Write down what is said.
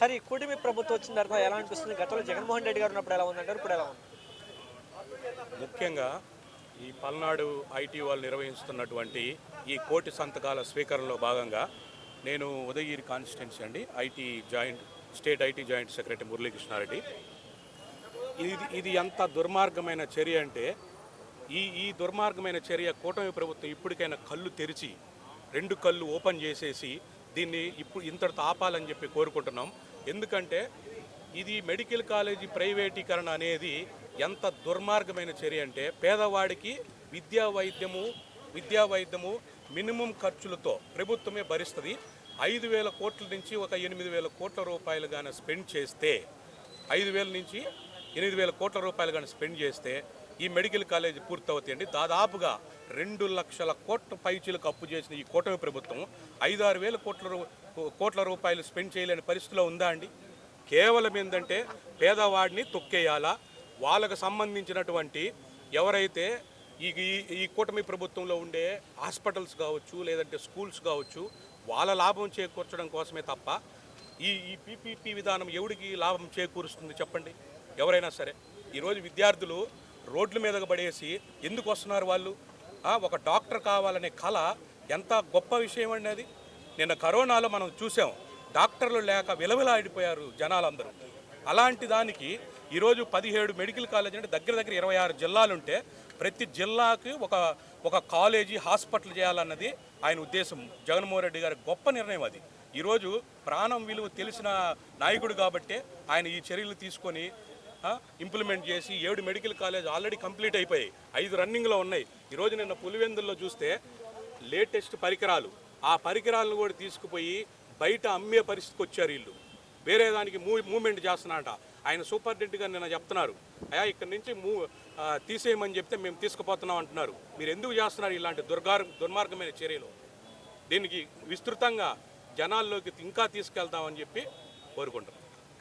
సరే ఈ కూటమి ప్రభుత్వం వచ్చిన తర్వాత ఎలా అనిపిస్తుంది? గతంలో జగన్మోహన్ రెడ్డి గారు ఉన్నప్పుడు ఎలా ఉందంటారు? ఇప్పుడు ఎలా ఉంది? ముఖ్యంగా ఈ పల్నాడు ఐటీ వాళ్ళు నిర్వహిస్తున్నటువంటి ఈ కోటి సంతకాల స్వీకరణలో భాగంగా నేను ఉదయగిరి కాన్స్టిట్యున్సీ అండి IT joint state IT joint secretary Muralikrishnareddy. ఇది ఇది ఎంత దుర్మార్గమైన చర్య అంటే ఈ ఈ దుర్మార్గమైన చర్య కూటమి ప్రభుత్వం ఇప్పటికైనా కళ్ళు తెరిచి రెండు కళ్ళు ఓపెన్ చేసేసి దీన్ని ఇప్పుడు ఇంతటితో ఆపాలని చెప్పి కోరుకుంటున్నాం. ఎందుకంటే ఇది మెడికల్ కాలేజీ ప్రైవేటీకరణ అనేది ఎంత దుర్మార్గమైన చర్య అంటే పేదవాడికి విద్యా వైద్యము విద్యా వైద్యము మినిమం ఖర్చులతో ప్రభుత్వమే భరిస్తుంది. ఐదు వేల కోట్ల నుంచి ఒక ఎనిమిది వేల కోట్ల రూపాయలు కానీ స్పెండ్ చేస్తే ఐదు వేల నుంచి ఎనిమిది వేల కోట్ల రూపాయలు కానీ స్పెండ్ చేస్తే ఈ మెడికల్ కాలేజ్ పూర్తవుతాయండి దాదాపుగా రెండు లక్షల కోట్ల పైచీలకు అప్పు చేసిన ఈ కూటమి ప్రభుత్వం ఐదు ఆరు వేల కోట్ల కోట్ల రూపాయలు స్పెండ్ చేయలేని పరిస్థితిలో ఉందా అండి? కేవలం ఏంటంటే పేదవాడిని తొక్కేయాలా? వాళ్ళకు సంబంధించినటువంటి ఎవరైతే ఈ- ఈ కూటమి ప్రభుత్వంలో ఉండే హాస్పిటల్స్ కావచ్చు లేదంటే స్కూల్స్ కావచ్చు వాళ్ళ లాభం చేకూర్చడం కోసమే తప్ప ఈ ఈ పీపీపీ విధానం ఎవడికి లాభం చేకూరుస్తుంది చెప్పండి? ఎవరైనా సరే. ఈరోజు విద్యార్థులు రోడ్ల మీదకు పడేసి ఎందుకు వస్తున్నారు వాళ్ళు? ఒక డాక్టర్ కావాలనే కళ ఎంత గొప్ప విషయం అండి అది. నిన్న కరోనాలో మనం చూసాం డాక్టర్లు లేక విలవిలాడిపోయారు జనాలందరూ. అలాంటి దానికి ఈరోజు పదిహేడు మెడికల్ కాలేజ్ అంటే దగ్గర దగ్గర ఇరవై ఆరు జిల్లాలుంటే ప్రతి జిల్లాకి ఒక ఒక కాలేజీ హాస్పిటల్ చేయాలన్నది ఆయన ఉద్దేశం. జగన్మోహన్ రెడ్డి గారి గొప్ప నిర్ణయం అది. ఈరోజు ప్రాణం విలువ తెలిసిన నాయకుడు కాబట్టే ఆయన ఈ చర్యలు తీసుకొని ఇంప్లిమెంట్ చేసి ఏడు మెడికల్ కాలేజ్ ఆల్రెడీ కంప్లీట్ అయిపోయాయి. ఐదు రన్నింగ్లో ఉన్నాయి. ఈరోజు నిన్న పులివెందుల్లో చూస్తే లేటెస్ట్ పరికరాలు. ఆ పరికరాలను కూడా తీసుకుపోయి బయట అమ్మే పరిస్థితికి వచ్చారు వీళ్ళు. వేరే దానికి మూ మూవ్మెంట్ చేస్తున్నారట. ఆయన సూపరింటెండెంట్గా నిన్న చెప్తున్నారు. అయా ఇక్కడి నుంచి మూ తీసేయమని చెప్తే మేము తీసుకుపోతున్నాం అంటున్నారు. మీరు ఎందుకు చేస్తున్నారు ఇలాంటి దుర్గార్ దుర్మార్గమైన చర్యలు? దీనికి విస్తృతంగా జనాల్లోకి ఇంకా తీసుకెళ్తామని చెప్పి కోరుకుంటున్నాం.